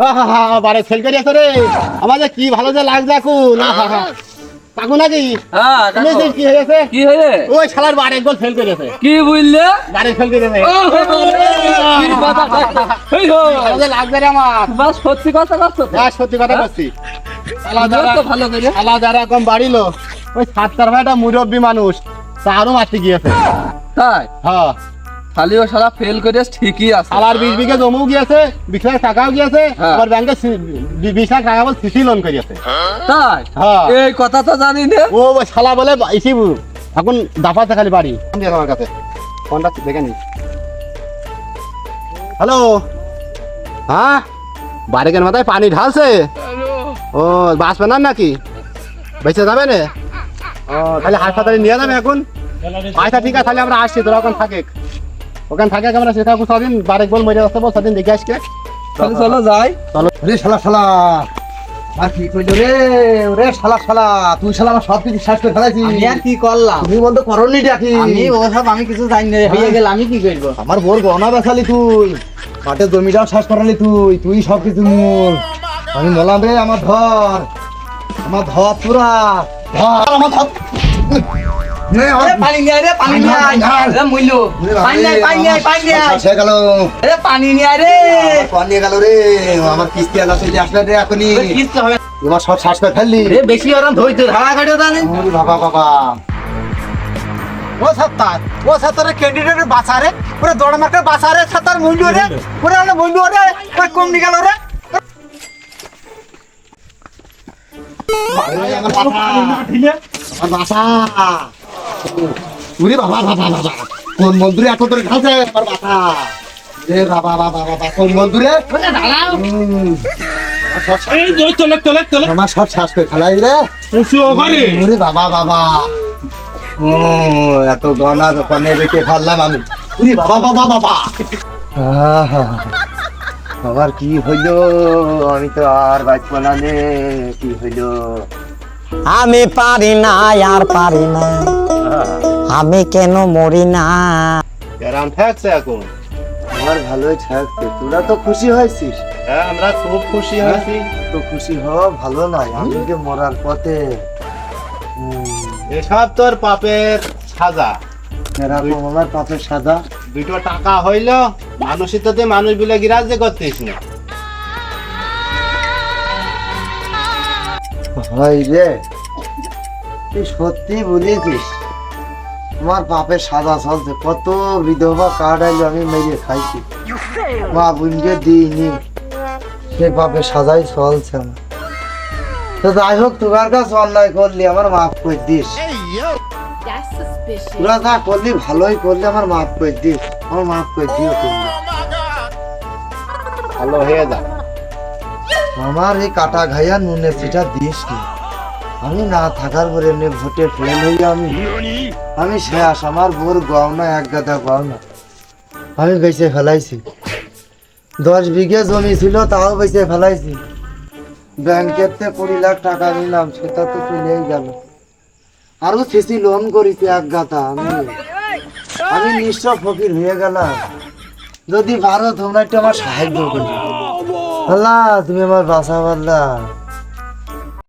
আহা, বারে ফেল করে আছে রে আমাদের কি ভালো যে লাগছে এখন নাকি হ্যাঁ। কি হয়েছে কি হয়ে ওই শালার বারে গোল ফেল করেছে কি বুঝলে বারে ফেল করেছে রে আমার বাস সত্যি কথা করছ? হ্যাঁ, সত্যি কথা ভালো করে শালা যারা কম বাড়িলো ওই সাতটার মুরব্বী মানুষ তারও মারতে গিয়েছে তাই হ্যাঁ খালি ও শালা ফেল করে ঠিকই আছে। শালার বিশ বিঘে জমিও গিয়েছে বিশ লাখ টাকাও গিয়েছে হ্যাঁ। আবার ব্যাংকে বিশ লাখ টাকা বল সিসি লোন করিয়েছে। তাই? হ্যাঁ। এই কথা তো জানি না। ও শালা বলে ইসি এখন দাফাতে খালি বাড়ি। আমার কাছে। ফোনটা দেখে নি। হ্যালো? হ্যাঁ? বাড়িকের মাথায় পানি ঢালছে? ও বাঁচবে না নাকি? বেঁচে যাবে না? ও তাহলে হাসপাতালে নিয়ে যাবে এখন? আচ্ছা ঠিক আছে তাহলে আমরা আসছি তোরা এখন থাকে ওখানে থাকে আমরা সেটা সদিন বারেক বল মরে যাচ্ছে বল সদিন দেখে আসকে। তাহলে চলো যাই। চলো। রে শালা শালা। আর কি কইলো রে? রে শালা শালা তুই শালা আমার সব কিছু শেষ করে ফেলাইছিস। আমি আর কি করলাম? তুমি বন্ধ করনি ডাকি আমি ওসব আমি কিছু জানি না হয়ে গেল আমি কি করব? আমার বোর গহনা বেচালি তুই। মাঠে জমিটাও শেষ করালি তুই তুই সব কিছু মূল আমি বললাম রে আমার ধর আমার ধর পুরা ধর আমার ধর পানি নিয়ে রে পানি নিয়ে বাবা পানি রে, নিয়ে পানি নিয়ে পানি নিয়ে শেষ গেল। এ, পানি নিয়ে রে। নিয়ে গেল রে আমার কিস্তি আলা চলে আসলে রে এখনই। এ, হবে। না। সব শ্বাস করে ফেললি। এ, বেশি ওরম ধৈর্য ধারা কাটে জানি বাবা বাবা। ও সত্তার ও সত্তারের ক্যান্ডিডেটের বাসা রে। পুরো দৌড় মার্কের বাসা রে সত্তার মূল্য রে। পুরো মূল্য রে। কম নিকাল রে। আমার বাসা। বাসা। উরে বাবা বাবা বাবা কোন মন্দিরে এত করে ঢালছে? আমার বাসা রে বাবা বাবা বাবা কোন মন্দিরে? হুম। আমার সব শ্বাস করে খেলাই রে। ওরে বাবা বাবা। ও এত গনা দোকানে রেখে ফেললাম আমি। উরে বাবা বাবা বাবা। আবার কি হইল? আমি তো আর বাঁচব না রে। কি হইল? আমি পারি না আর পারি না। আমি কেন মরি না? থাকছে এখন। আমার ভালোই থাকছে তোরা তো খুশি হয়েছিস। হ্যাঁ আমরা খুব খুশি হয়েছি। তো খুশি হওয়া ভালো নয় আমি যে মরার পথে। এসব তোর পাপের সাজা। এরকম আমার পাপের সাদা দুটো টাকা হইল মানুষই তো মানুষ বিলে গিরাজ করতিস না। হয় রে তুই সত্যি বলেছিস আমার পাপের সাদা চলছে কত বিধবা কার্ড আইলো আমি মেরে খাইছি। মা বোনকে দিইনি। সে পাপের সাদাই চলছে আমার তো যাই হোক তোমার কাছে অন্যায় করলি আমার মাফ করে দিস। তোরা যা করলি ভালোই করলি আমার মাফ করে দিস। আমার মাফ করে দিও তুমি ভালো হয়ে যা আমার এই কাটা ঘাইয়া নুনে চিটা দিস নি আমি না থাকার পরে এমনি ভোটে ফেল হই আমি। আমি শেষ আমার বোর গহনা এক গাদা গহনা আমি বেঁচে ফেলাইছি। দশ বিঘে জমি ছিল তাও বেঁচে ফেলাইছি। ব্যাংকের থেকে কুড়ি লাখ টাকা নিলাম সেটা তো চলেই গেল। আরও সিসি লোন করেছি এক গাদা আমি। আমি নিঃস্ব ফকির হয়ে গেলাম। যদি পারো তোমরা একটু আমার সাহায্য করো। আল্লাহ তুমি আমার বাসা আল্লাহ।